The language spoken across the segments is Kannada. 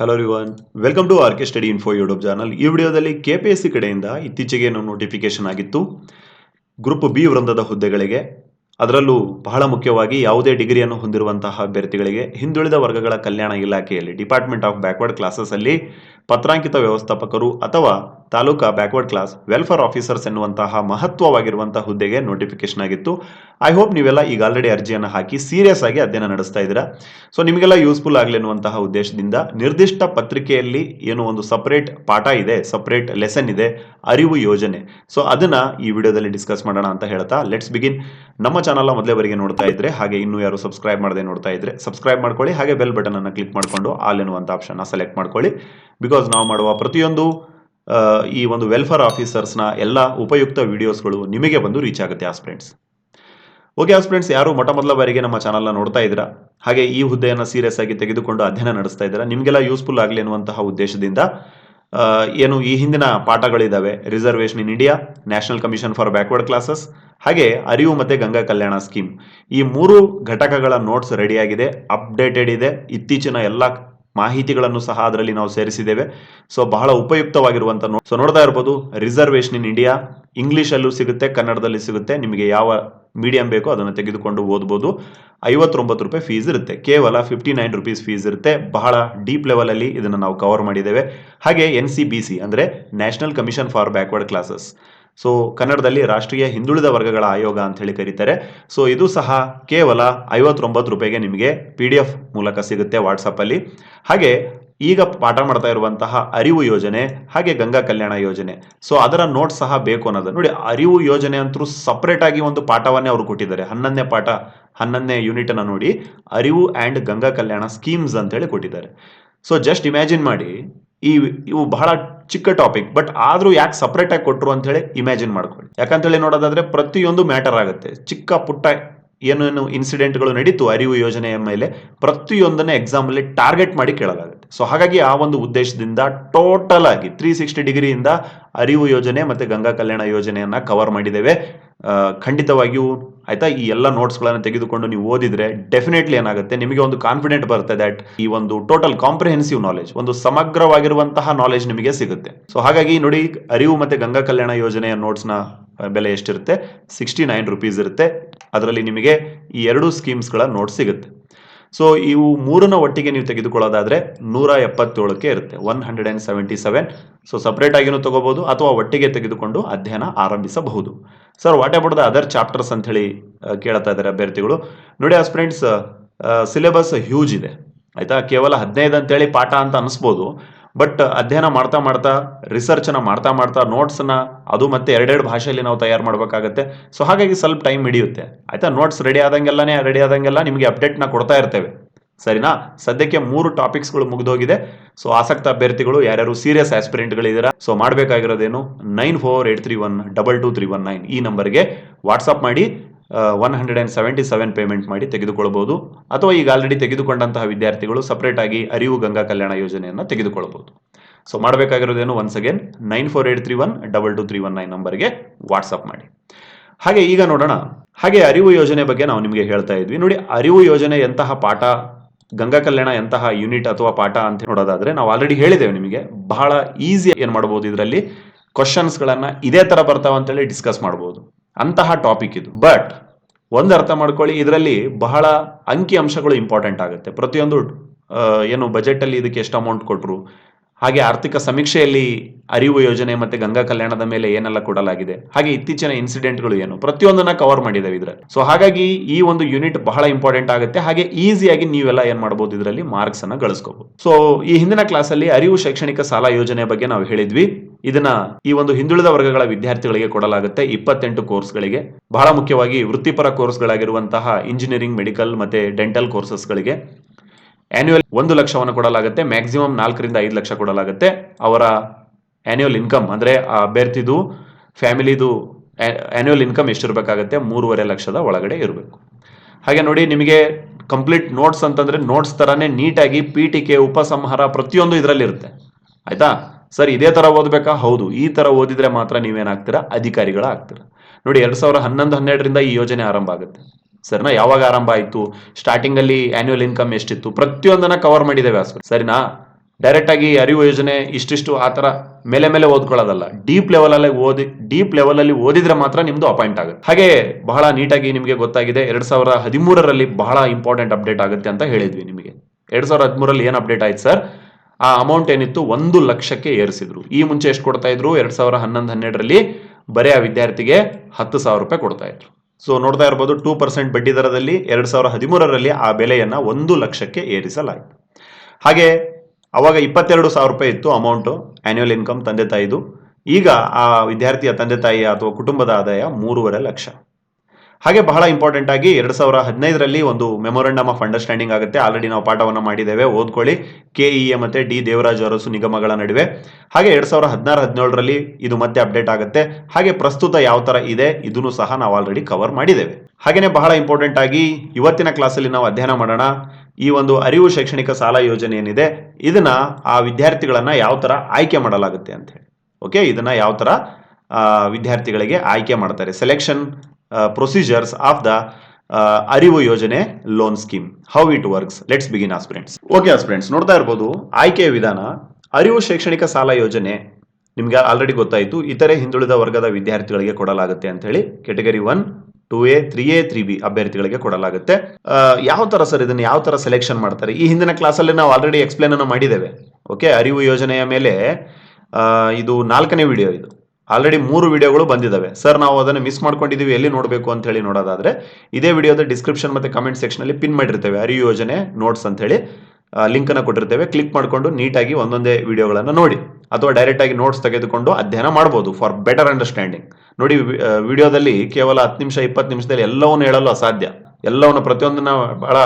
Hello ರಿವನ್ welcome to R K study info YouTube channel ಈ ವಿಡಿಯೋದಲ್ಲಿ ಕೆ ಪಿ ಎಸ್ ಸಿ ಕಡೆಯಿಂದ ಇತ್ತೀಚೆಗೆ ಏನು ನೋಟಿಫಿಕೇಶನ್ ಆಗಿತ್ತು. ಗ್ರೂಪ್ ಬಿ ವೃಂದದ ಹುದ್ದೆಗಳಿಗೆ. ಅದರಲ್ಲೂ ಬಹಳ ಮುಖ್ಯವಾಗಿ ಯಾವುದೇ ಡಿಗ್ರಿಯನ್ನು ಹೊಂದಿರುವಂತಹ ಅಭ್ಯರ್ಥಿಗಳಿಗೆ ಹಿಂದುಳಿದ ವರ್ಗಗಳ ಕಲ್ಯಾಣ ಇಲಾಖೆಯಲ್ಲಿ ಡಿಪಾರ್ಟ್ಮೆಂಟ್ ಆಫ್ ಬ್ಯಾಕ್ವರ್ಡ್ ಕ್ಲಾಸಸ್ ಅಲ್ಲಿ ಪತ್ರಾಂಕಿತ ವ್ಯವಸ್ಥಾಪಕರು ಅಥವಾ taluka backward class welfare officers ಎನ್ನುವಂತಹ ಮಹತ್ವವಾಗಿರುವಂತಹ ಹುದ್ದೆಗೆ ನೋಟಿಫಿಕೇಶನ್ ಆಗಿತ್ತು. ಐ ಹೋಪ್ ನೀವೆಲ್ಲ ಈಗ ಆಲ್ರೆಡಿ ಅರ್ಜಿಯನ್ನು ಹಾಕಿ ಸೀರಿಯಸ್ ಆಗಿ ಅಧ್ಯಯನ ನಡೆಸ್ತಾ ಇದ್ದೀರಾ. ಸೊ ನಿಮಗೆಲ್ಲ ಯೂಸ್ಫುಲ್ ಆಗಲಿ ಎನ್ನುವಂತಹ ಉದ್ದೇಶದಿಂದ ನಿರ್ದಿಷ್ಟ ಪತ್ರಿಕೆಯಲ್ಲಿ ಏನು ಒಂದು ಸಪರೇಟ್ ಪಾಠ ಇದೆ ಸಪರೇಟ್ ಲೆಸನ್ ಇದೆ, ಅರಿವು ಯೋಜನೆ. ಸೊ ಅದನ್ನ ಈ ವಿಡಿಯೋದಲ್ಲಿ ಡಿಸ್ಕಸ್ ಮಾಡೋಣ ಅಂತ ಹೇಳ್ತಾ ಲೆಟ್ಸ್ ಬಿಗಿನ್ ನಮ್ಮ ಚಾನಲ್ ಮೊದಲೇವರೆಗೆ ನೋಡ್ತಾ ಇದ್ರೆ, ಹಾಗೆ ಇನ್ನೂ ಯಾರು ಸಬ್ಸ್ಕ್ರೈಬ್ ಮಾಡದೆ ನೋಡ್ತಾ ಇದ್ರೆ ಸಬ್ಸ್ಕ್ರೈಬ್ ಮಾಡ್ಕೊಳ್ಳಿ, ಹಾಗೆ ಬೆಲ್ ಬಟನ್ ಅನ್ನು ಕ್ಲಿಕ್ ಮಾಡಿಕೊಂಡು ಆಲ್ ಎನ್ನುವಂಥ ಆಪ್ಷನ್ ಸೆಲೆಕ್ಟ್ ಮಾಡ್ಕೊಳ್ಳಿ. ಬಿಕಾಸ್ ನಾವು ಮಾಡುವ ಪ್ರತಿಯೊಂದು ಈ ಒಂದು ವೆಲ್ಫೇರ್ ಆಫೀಸರ್ಸ್ನ ಎಲ್ಲ ಉಪಯುಕ್ತ ವಿಡಿಯೋಸ್ಗಳು ನಿಮಗೆ ಬಂದು ರೀಚ್ ಆಗುತ್ತೆ ಆಸ್ಪಿರೆಂಟ್ಸ್ ಓಕೆ ಫ್ರೆಂಡ್ಸ್ ಯಾರು ಮೊಟ್ಟ ಮೊದಲ ಬಾರಿಗೆ ನಮ್ಮ ಚಾನಲ್ನ ನೋಡ್ತಾ ಇದ್ದೀರಾ? ಹಾಗೆ ಈ ಹುದ್ದೆಯನ್ನು ಸೀರಿಯಸ್ ಆಗಿ ತೆಗೆದುಕೊಂಡು ಅಧ್ಯಯನ ನಡೆಸ್ತಾ ಇದ್ದೀರಾ? ನಿಮಗೆಲ್ಲ ಯೂಸ್ಫುಲ್ ಆಗಲಿ ಅನ್ನುವಂತಹ ಉದ್ದೇಶದಿಂದ ಏನು ಈ ಹಿಂದಿನ ಪಾಠಗಳಿದ್ದಾವೆ reservation in India National Commission for Backward Classes ಹಾಗೆ ಅರಿವು ಮತ್ತು ಗಂಗಾ ಕಲ್ಯಾಣ ಸ್ಕೀಮ್ ಈ ಮೂರು ಘಟಕಗಳ ನೋಟ್ಸ್ ರೆಡಿಯಾಗಿದೆ ಅಪ್ಡೇಟೆಡ್ ಇದೆ. ಇತ್ತೀಚಿನ ಎಲ್ಲ ಮಾಹಿತಿಗಳನ್ನು ಸಹ ಅದರಲ್ಲಿ ನಾವು ಸೇರಿಸಿದ್ದೇವೆ. ಸೊ ಬಹಳ ಉಪಯುಕ್ತವಾಗಿರುವಂತ ಸೊ ನೋಡ್ತಾ ಇರ್ಬೋದು ರಿಸರ್ವೇಶನ್ ಇನ್ ಇಂಡಿಯಾ ಇಂಗ್ಲಿಷಲ್ಲೂ ಸಿಗುತ್ತೆ, ಕನ್ನಡದಲ್ಲಿ ಸಿಗುತ್ತೆ. ನಿಮಗೆ ಯಾವ ಮೀಡಿಯಂ ಬೇಕೋ ಅದನ್ನು ತೆಗೆದುಕೊಂಡು ಓದ್ಬೋದು. ಐವತ್ತೊಂಬತ್ತು ರೂಪಾಯಿ ಫೀಸ್ ಇರುತ್ತೆ. ಕೇವಲ ಫಿಫ್ಟಿ ನೈನ್ ರುಪೀಸ್ ಫೀಸ್ ಇರುತ್ತೆ. ಬಹಳ ಡೀಪ್ ಲೆವೆಲಲ್ಲಿ ಇದನ್ನು ನಾವು ಕವರ್ ಮಾಡಿದ್ದೇವೆ. ಹಾಗೆ ಎನ್ ಸಿ ಬಿ ಸಿ ಅಂದರೆ National Commission for Backward Classes so ಕನ್ನಡದಲ್ಲಿ ರಾಷ್ಟ್ರೀಯ ಹಿಂದುಳಿದ ವರ್ಗಗಳ ಆಯೋಗ ಅಂತ ಹೇಳಿ ಕರೀತಾರೆ. ಸೊ ಇದು ಸಹ ಕೇವಲ ಐವತ್ತೊಂಬತ್ತು ರೂಪಾಯಿಗೆ ನಿಮಗೆ ಪಿ ಡಿ ಎಫ್ ಮೂಲಕ ಸಿಗುತ್ತೆ ವಾಟ್ಸಪ್ಪಲ್ಲಿ ಹಾಗೆ ಈಗ ಪಾಠ ಮಾಡ್ತಾ ಇರುವಂತಹ ಅರಿವು ಯೋಜನೆ, ಹಾಗೆ ಗಂಗಾ ಕಲ್ಯಾಣ ಯೋಜನೆ. ಸೊ ಅದರ ನೋಟ್ ಸಹ ಬೇಕು ಅನ್ನೋದು. ನೋಡಿ, ಅರಿವು ಯೋಜನೆ ಅಂತೂ ಸಪ್ರೇಟ್ ಆಗಿ ಒಂದು ಪಾಠವನ್ನೇ ಅವರು ಕೊಟ್ಟಿದ್ದಾರೆ. ಹನ್ನೊಂದನೇ ಪಾಠ, ಹನ್ನೊಂದನೇ ಯೂನಿಟ್ ಅನ್ನು ನೋಡಿ ಅರಿವು ಆ್ಯಂಡ್ ಗಂಗಾ ಕಲ್ಯಾಣ ಸ್ಕೀಮ್ಸ್ ಅಂತ ಹೇಳಿ ಕೊಟ್ಟಿದ್ದಾರೆ. ಸೊ ಜಸ್ಟ್ ಇಮ್ಯಾಜಿನ್ ಮಾಡಿ, ಈ, ಇವು ಬಹಳ ಚಿಕ್ಕ ಟಾಪಿಕ್ ಬಟ್ ಆದ್ರೂ ಯಾಕೆ ಸಪ್ರೇಟ್ ಆಗಿ ಕೊಟ್ಟರು ಅಂತ ಹೇಳಿ ಇಮ್ಯಾಜಿನ್ ಮಾಡ್ಕೊಳ್ಳಿ. ಯಾಕಂತೇಳಿ ನೋಡೋದಾದ್ರೆ ಪ್ರತಿಯೊಂದು ಮ್ಯಾಟರ್ ಆಗುತ್ತೆ. ಚಿಕ್ಕ ಪುಟ್ಟ ಏನೇನು ಇನ್ಸಿಡೆಂಟ್ಗಳು ನಡೀತು ಅರಿವು ಯೋಜನೆಯ ಮೇಲೆ, ಪ್ರತಿಯೊಂದನ್ನೇ ಎಕ್ಸಾಮ್ ಅಲ್ಲಿ ಟಾರ್ಗೆಟ್ ಮಾಡಿ ಕೇಳಲಾಗುತ್ತೆ. ಸೊ ಹಾಗಾಗಿ ಆ ಒಂದು ಉದ್ದೇಶದಿಂದ ಟೋಟಲ್ ಆಗಿ ತ್ರೀ ಸಿಕ್ಸ್ಟಿ ಡಿಗ್ರಿಯಿಂದ ಅರಿವು ಯೋಜನೆ ಮತ್ತೆ ಗಂಗಾ ಕಲ್ಯಾಣ ಯೋಜನೆಯನ್ನ ಕವರ್ ಮಾಡಿದ್ದೇವೆ. ಖಂಡಿತವಾಗಿಯೂ ಆಯ್ತಾ? ಈ ಎಲ್ಲ ನೋಟ್ಸ್ಗಳನ್ನು ತೆಗೆದುಕೊಂಡು ನೀವು ಓದಿದ್ರೆ ಡೆಫಿನೆಟ್ಲಿ ಏನಾಗುತ್ತೆ? ನಿಮಗೆ ಒಂದು ಕಾನ್ಫಿಡೆಂಟ್ ಬರುತ್ತೆ ದಟ್ ಈ ಒಂದು ಟೋಟಲ್ ಕಾಂಪ್ರಿಹೆನ್ಸಿವ್ ನಾಲೆಜ್ ಒಂದು ಸಮಗ್ರವಾಗಿರುವಂತಹ ನಾಲೆಜ್ ನಿಮಗೆ ಸಿಗುತ್ತೆ. ಸೊ ಹಾಗಾಗಿ ನೋಡಿ, ಅರಿವು ಮತ್ತೆ ಗಂಗಾ ಕಲ್ಯಾಣ ಯೋಜನೆಯ ನೋಟ್ಸ್ನ ಬೆಲೆ ಎಷ್ಟಿರುತ್ತೆ? ಸಿಕ್ಸ್ಟಿ ನೈನ್ ರುಪೀಸ್ ಇರುತ್ತೆ. ಅದರಲ್ಲಿ ನಿಮಗೆ ಈ ಎರಡು ಸ್ಕೀಮ್ಸ್ಗಳ ನೋಟ್ಸ್ ಸಿಗುತ್ತೆ. ಸೊ ಇವು ಮೂರನ್ನ ಒಟ್ಟಿಗೆ ನೀವು ತೆಗೆದುಕೊಳ್ಳೋದಾದ್ರೆ ನೂರ ಎಪ್ಪತ್ತೇಳಕ್ಕೆ ಇರುತ್ತೆ one hundred and seventy seven so separate ಆಗಿನೂ ತಗೋಬಹುದು ಅಥವಾ ಒಟ್ಟಿಗೆ ತೆಗೆದುಕೊಂಡು ಅಧ್ಯಯನ ಆರಂಭಿಸಬಹುದು. Sir what about the other chapters ಅಂತ ಹೇಳಿ ಕೇಳ್ತಾ ಇದ್ದಾರೆ ಅಭ್ಯರ್ಥಿಗಳು. ನೋಡಿ ಆ ಫ್ರೆಂಡ್ಸ್ ಸಿಲೆಬಸ್ ಹ್ಯೂಜ್ ಇದೆ. ಆಯ್ತಾ? ಕೇವಲ ಹದಿನೈದು ಅಂತೇಳಿ ಪಾಠ ಅಂತ ಅನಿಸ್ಬೋದು. ಬಟ್ ಅಧ್ಯಯನ ಮಾಡ್ತಾ ಮಾಡ್ತಾ ರಿಸರ್ಚ್ ಅನ್ನ ಮಾಡ್ತಾ ಮಾಡ್ತಾ ನೋಟ್ಸ್ನ ಅದು ಮತ್ತೆ ಎರಡೆರಡು ಭಾಷೆಯಲ್ಲಿ ನಾವು ತಯಾರು ಮಾಡಬೇಕಾಗತ್ತೆ. ಸೊ ಹಾಗಾಗಿ ಸ್ವಲ್ಪ ಟೈಮ್ ಹಿಡಿಯುತ್ತೆ. ಆಯ್ತಾ? ನೋಟ್ಸ್ ರೆಡಿ ಆದಂಗೆಲ್ಲನೇ ರೆಡಿ ಆದಂಗೆಲ್ಲ ನಿಮಗೆ ಅಪ್ಡೇಟ್ನ ಕೊಡ್ತಾ ಇರ್ತೇವೆ. ಸರಿನಾ? ಸದ್ಯಕ್ಕೆ ಮೂರು ಟಾಪಿಕ್ಸ್ಗಳು ಮುಗಿದೋಗಿದೆ. ಸೊ ಆಸಕ್ತ ಅಭ್ಯರ್ಥಿಗಳು ಯಾರ್ಯಾರು ಸೀರಿಯಸ್ ಆಸ್ಪಿರೆಂಟ್ಗಳಿದ್ದೀರಾ so ಮಾಡಬೇಕಾಗಿರೋದೇನು? Nine four eight three one double two three one nine ಈ ನಂಬರ್ಗೆ ವಾಟ್ಸಪ್ ಮಾಡಿ. One hundred and seventy seven payment ಮಾಡಿ ತೆಗೆದುಕೊಳ್ಬೋದು. ಅಥವಾ ಈಗ ಆಲ್ರೆಡಿ ತೆಗೆದುಕೊಂಡಂತಹ ವಿದ್ಯಾರ್ಥಿಗಳು ಸಪ್ರೇಟಾಗಿ ಅರಿವು ಗಂಗಾ ಕಲ್ಯಾಣ ಯೋಜನೆಯನ್ನು ತೆಗೆದುಕೊಳ್ಬೋದು. So ಮಾಡಬೇಕಾಗಿರೋದೇನು once again nine four eight three one double two three one nine ನಂಬರ್ಗೆ ವಾಟ್ಸಪ್ ಮಾಡಿ. ಹಾಗೆ ಈಗ ನೋಡೋಣ. ಹಾಗೆ ಅರಿವು ಯೋಜನೆ ಬಗ್ಗೆ ನಾವು ನಿಮಗೆ ಹೇಳ್ತಾ ಇದ್ವಿ. ನೋಡಿ, ಅರಿವು ಯೋಜನೆ ಎಂತಹ ಪಾಠ, ಗಂಗಾ ಕಲ್ಯಾಣ ಎಂತಹ ಯೂನಿಟ್ ಅಥವಾ ಪಾಠ ಅಂತ ನೋಡೋದಾದ್ರೆ ನಾವು ಆಲ್ರೆಡಿ ಹೇಳಿದ್ದೇವೆ ನಿಮಗೆ. ಬಹಳ ಈಸಿ ಏನ್ ಮಾಡಬಹುದು ಇದರಲ್ಲಿ? ಕ್ವಶನ್ಸ್ ಗಳನ್ನ ಇದೇ ತರ ಬರ್ತಾವ ಅಂತೇಳಿ ಡಿಸ್ಕಸ್ ಮಾಡಬಹುದು ಅಂತಹ ಟಾಪಿಕ್ ಇದು. ಬಟ್ ಒಂದು ಅರ್ಥ ಮಾಡ್ಕೊಳ್ಳಿ, ಇದರಲ್ಲಿ ಬಹಳ ಅಂಕಿ ಅಂಶಗಳು ಇಂಪಾರ್ಟೆಂಟ್ ಆಗುತ್ತೆ. ಪ್ರತಿಯೊಂದು ಏನು ಬಜೆಟ್ ಅಲ್ಲಿ ಇದಕ್ಕೆ ಎಷ್ಟು ಅಮೌಂಟ್ ಕೊಟ್ಟರು ಹಾಗೆ ಆರ್ಥಿಕ ಸಮೀಕ್ಷೆಯಲ್ಲಿ ಅರಿವು ಯೋಜನೆ ಮತ್ತೆ ಗಂಗಾ ಕಲ್ಯಾಣದ ಮೇಲೆ ಏನೆಲ್ಲ ಕೊಡಲಾಗಿದೆ, ಹಾಗೆ ಇತ್ತೀಚಿನ ಇನ್ಸಿಡೆಂಟ್ಗಳು ಏನು, ಪ್ರತಿಯೊಂದನ್ನ ಕವರ್ ಮಾಡಿದ್ದೇವೆ ಇದರಲ್ಲಿ. ಸೊ ಹಾಗಾಗಿ ಈ ಒಂದು ಯೂನಿಟ್ ಬಹಳ ಇಂಪಾರ್ಟೆಂಟ್ ಆಗುತ್ತೆ. ಹಾಗೆ ಈಸಿಯಾಗಿ ನೀವೆಲ್ಲ ಏನ್ ಮಾಡಬಹುದು ಇದರಲ್ಲಿ ಮಾರ್ಕ್ಸ್ ಅನ್ನ ಗಳಿಸ್ಕೋಬಹುದು ಸೊ ಈ ಹಿಂದಿನ ಕ್ಲಾಸ್ ಅಲ್ಲಿ ಅರಿವು ಶೈಕ್ಷಣಿಕ ಸಾಲ ಯೋಜನೆ ಬಗ್ಗೆ ನಾವು ಹೇಳಿದ್ವಿ. ಇದನ್ನ ಈ ಒಂದು ಹಿಂದುಳಿದ ವರ್ಗಗಳ ವಿದ್ಯಾರ್ಥಿಗಳಿಗೆ ಕೊಡಲಾಗುತ್ತೆ ಇಪ್ಪತ್ತೆಂಟು ಕೋರ್ಸ್ಗಳಿಗೆ. ಬಹಳ ಮುಖ್ಯವಾಗಿ ವೃತ್ತಿಪರ ಕೋರ್ಸ್ಗಳಾಗಿರುವಂತಹ ಇಂಜಿನಿಯರಿಂಗ್, ಮೆಡಿಕಲ್ ಮತ್ತೆ ಡೆಂಟಲ್ ಕೋರ್ಸಸ್ಗಳಿಗೆ. ಆನ್ಯುವಲ್ ಒಂದು ಲಕ್ಷವನ್ನು ಕೊಡಲಾಗುತ್ತೆ ಮ್ಯಾಕ್ಸಿಮಮ್ ನಾಲ್ಕರಿಂದ ಐದು ಲಕ್ಷ ಕೊಡಲಾಗುತ್ತೆ. ಅವರ ಆನ್ಯುವಲ್ ಇನ್ಕಮ್ ಅಂದ್ರೆ ಆ ಅಭ್ಯರ್ಥಿದು, ಫ್ಯಾಮಿಲಿದು ಆನ್ಯುವಲ್ ಇನ್ಕಮ್ ಎಷ್ಟಿರಬೇಕಾಗತ್ತೆ? ಮೂರುವರೆ ಲಕ್ಷದ ಒಳಗಡೆ ಇರಬೇಕು. ಹಾಗೆ ನೋಡಿ, ನಿಮಗೆ ಕಂಪ್ಲೀಟ್ ನೋಟ್ಸ್ ಅಂತಂದ್ರೆ ನೋಟ್ಸ್ ತರಾನೇ ನೀಟಾಗಿ ಪಿ ಟಿ ಕೆ ಉಪಸಂಹಾರ ಪ್ರತಿಯೊಂದು ಇದರಲ್ಲಿ ಇರುತ್ತೆ ಆಯ್ತಾ? ಸರ್, ಇದೇ ತರ ಓದ್ಬೇಕಾ? ಹೌದು. ಈ ತರ ಓದಿದ್ರೆ ಮಾತ್ರ ನೀವೇನಾಗ್ತೀರಾ? ಅಧಿಕಾರಿಗಳ ಆಗ್ತೀರಾ ನೋಡಿ, ಎರಡ್ ಸಾವಿರ ಹನ್ನೊಂದು, ಹನ್ನೆರಡರಿಂದ ಈ ಯೋಜನೆ ಆರಂಭ ಆಗುತ್ತೆ. ಸರಿನಾ? ಯಾವಾಗ ಆರಂಭ ಆಯ್ತು? ಸ್ಟಾರ್ಟಿಂಗ್ ಅಲ್ಲಿ ಆನ್ಯುವಲ್ ಇನ್ಕಮ್ ಎಷ್ಟಿತ್ತು? ಪ್ರತಿಯೊಂದನ್ನ ಕವರ್ ಮಾಡಿದ್ದೇವೆ ಅಷ್ಟು ಸರಿನಾ? ಡೈರೆಕ್ಟ್ ಆಗಿ ಅರಿವು ಯೋಜನೆ ಇಷ್ಟಿಷ್ಟು ಆ ಥರ ಮೇಲೆ ಮೇಲೆ ಓದ್ಕೊಳ್ಳೋದಲ್ಲ. ಡೀಪ್ ಲೆವೆಲ್ ಅಲ್ಲಿ ಓದಿ ಡೀಪ್ ಲೆವೆಲ್ ಅಲ್ಲಿ ಓದಿದ್ರೆ ಮಾತ್ರ ನಿಮ್ದು ಅಪಾಯಿಂಟ್ ಆಗುತ್ತೆ. ಹಾಗೆ ಬಹಳ ನೀಟಾಗಿ ನಿಮಗೆ ಗೊತ್ತಾಗಿದೆ, ಎರಡ್ ಸಾವಿರ ಹದಿಮೂರರಲ್ಲಿ ಬಹಳ ಇಂಪಾರ್ಟೆಂಟ್ ಅಪ್ಡೇಟ್ ಆಗುತ್ತೆ ಅಂತ ಹೇಳಿದ್ವಿ ನಿಮಗೆ. ಎರಡ್ ಸಾವಿರದ ಹದಿಮೂರಲ್ಲಿ ಏನ್ ಅಪ್ಡೇಟ್ ಆಯ್ತು ಸರ್? ಆ ಅಮೌಂಟ್ ಏನಿತ್ತು? ಒಂದು ಲಕ್ಷಕ್ಕೆ ಏರಿಸಿದ್ರು. ಈ ಮುಂಚೆ ಎಷ್ಟು ಕೊಡ್ತಾ ಇದ್ರು? ಎರಡ್ ಸಾವಿರ ಹನ್ನೊಂದು ಹನ್ನೆರಡರಲ್ಲಿ ಬರೀ ಆ ವಿದ್ಯಾರ್ಥಿಗೆ ಹತ್ತು ಸಾವಿರ ರೂಪಾಯಿ ಕೊಡ್ತಾ ಇದ್ರು. ಸೊ ನೋಡ್ತಾ ಇರ್ಬೋದು ಟೂ ಪರ್ಸೆಂಟ್ ಬಡ್ಡಿ ದರದಲ್ಲಿ ಎರಡ್ ಸಾವಿರ ಹದಿಮೂರರಲ್ಲಿ ಆ ಬೆಲೆಯನ್ನ ಒಂದು ಲಕ್ಷಕ್ಕೆ ಏರಿಸಲಾಯಿತು. ಹಾಗೆ ಅವಾಗ ಇಪ್ಪತ್ತೆರಡು ಸಾವಿರ ರೂಪಾಯಿ ಇತ್ತು ಅಮೌಂಟು ಆನ್ಯುವಲ್ ಇನ್ಕಮ್ ತಂದೆ ತಾಯಿದು. ಈಗ ಆ ವಿದ್ಯಾರ್ಥಿಯ ತಂದೆ ತಾಯಿಯ ಅಥವಾ ಕುಟುಂಬದ ಆದಾಯ ಮೂರುವರೆ ಲಕ್ಷ. ಹಾಗೆ ಬಹಳ ಇಂಪಾರ್ಟೆಂಟ್ ಆಗಿ ಎರಡ್ ಸಾವಿರ ಹದಿನೈದರಲ್ಲಿ ಒಂದು ಮೆಮೊರಂಡಮ್ ಆಫ್ ಅಂಡರ್ಸ್ಟ್ಯಾಂಡಿಂಗ್ ಆಗುತ್ತೆ. ಆಲ್ರೆಡಿ ನಾವು ಪಾಠವನ್ನು ಮಾಡಿದ್ದೇವೆ. ಓದ್ಕೊಳ್ಳಿ. ಕೆಇಎ ಮತ್ತೆ ಡಿ ದೇವರಾಜ್ ಅರಸು ನಿಗಮಗಳ ನಡುವೆ. ಹಾಗೆ ಎರಡ್ ಸಾವಿರ ಹದಿನಾರು, ಹದಿನೇಳರಲ್ಲಿ ಇದು ಮತ್ತೆ ಅಪ್ಡೇಟ್ ಆಗುತ್ತೆ. ಹಾಗೆ ಪ್ರಸ್ತುತ ಯಾವ ತರ ಇದೆ, ಇದನ್ನು ಸಹ ನಾವು ಆಲ್ರೆಡಿ ಕವರ್ ಮಾಡಿದ್ದೇವೆ. ಹಾಗೇನೆ ಬಹಳ ಇಂಪಾರ್ಟೆಂಟ್ ಆಗಿ ಇವತ್ತಿನ ಕ್ಲಾಸಲ್ಲಿ ನಾವು ಅಧ್ಯಯನ ಮಾಡೋಣ. ಈ ಒಂದು ಅರಿವು ಶೈಕ್ಷಣಿಕ ಸಾಲ ಯೋಜನೆ ಏನಿದೆ, ಇದನ್ನ ಆ ವಿದ್ಯಾರ್ಥಿಗಳನ್ನ ಯಾವ ತರ ಆಯ್ಕೆ ಮಾಡಲಾಗುತ್ತೆ ಅಂತ ಹೇಳಿ. ಓಕೆ ಇದನ್ನ ಯಾವ ತರ ವಿದ್ಯಾರ್ಥಿಗಳಿಗೆ ಆಯ್ಕೆ ಮಾಡ್ತಾರೆ. Selection procedures of the Arivu ಯೋಜನೆ loan scheme how it works let's begin aspirants okay aspirants ನೋಡ್ತಾ ಇರ್ಬೋದು ಆಯ್ಕೆಯ ವಿಧಾನ ಅರಿವು ಶೈಕ್ಷಣಿಕ ಸಾಲ ಯೋಜನೆ ನಿಮ್ಗೆ ಆಲ್ರೆಡಿ ಗೊತ್ತಾಯಿತು ಇತರೆ ಹಿಂದುಳಿದ ವರ್ಗದ ವಿದ್ಯಾರ್ಥಿಗಳಿಗೆ ಕೊಡಲಾಗುತ್ತೆ ಅಂತ ಹೇಳಿ category one two A three A three B ಅಭ್ಯರ್ಥಿಗಳಿಗೆ ಕೊಡಲಾಗುತ್ತೆ. ಆ, ಯಾವ ತರ ಸರ್ ಇದನ್ನ ಯಾವ ತರ ಸೆಲೆಕ್ಷನ್ ಮಾಡ್ತಾರೆ? ಈ ಹಿಂದಿನ ಕ್ಲಾಸಲ್ಲಿ ನಾವು ಆಲ್ರೆಡಿ ಎಕ್ಸ್ಪ್ಲೇನ್ ಅನ್ನು ಮಾಡಿದ್ದೇವೆ. ಓಕೆ ಅರಿವು ಯೋಜನೆಯ ಮೇಲೆ ಇದು ನಾಲ್ಕನೇ ವಿಡಿಯೋ ಇದು. ಆಲ್ರೆಡಿ ಮೂರು ವಿಡಿಯೋಗಳು ಬಂದಿದ್ದಾವೆ ಸರ್ ನಾವು ಅದನ್ನು ಮಿಸ್ ಮಾಡ್ಕೊಂಡಿದ್ದೀವಿ ಎಲ್ಲಿ ನೋಡಬೇಕು ಅಂತ ಹೇಳಿ ನೋಡೋದಾದ್ರೆ, ಇದೇ ವಿಡಿಯೋದ ಡಿಸ್ಕ್ರಿಪ್ಷನ್ ಮತ್ತು ಕಮೆಂಟ್ ಸೆಕ್ಷನಲ್ಲಿ ಪಿನ್ ಮಾಡಿರ್ತೇವೆ. ಅರಿ ಯೋಜನೆ ನೋಟ್ಸ್ ಅಂತ ಹೇಳಿ. ಲಿಂಕ್ ಅನ್ನು ಕೊಟ್ಟಿರ್ತೇವೆ. ಕ್ಲಿಕ್ ಮಾಡಿಕೊಂಡು ನೀಟಾಗಿ ಒಂದೊಂದೇ ವಿಡಿಯೋಗಳನ್ನು ನೋಡಿ. ಅಥವಾ ಡೈರೆಕ್ಟ್ ಆಗಿ ನೋಟ್ಸ್ ತೆಗೆದುಕೊಂಡು ಅಧ್ಯಯನ ಮಾಡ್ಬೋದು ಫಾರ್ ಬೆಟರ್ ಅಂಡರ್ಸ್ಟ್ಯಾಂಡಿಂಗ್ ನೋಡಿ ವಿಡಿಯೋದಲ್ಲಿ ಕೇವಲ ಹತ್ತು ನಿಮಿಷ, ಇಪ್ಪತ್ತು ನಿಮಿಷದಲ್ಲಿ ಎಲ್ಲವನ್ನು ಹೇಳಲು ಅಸಾಧ್ಯ. ಎಲ್ಲವನ್ನು ಪ್ರತಿಯೊಂದನ್ನ ಬಹಳ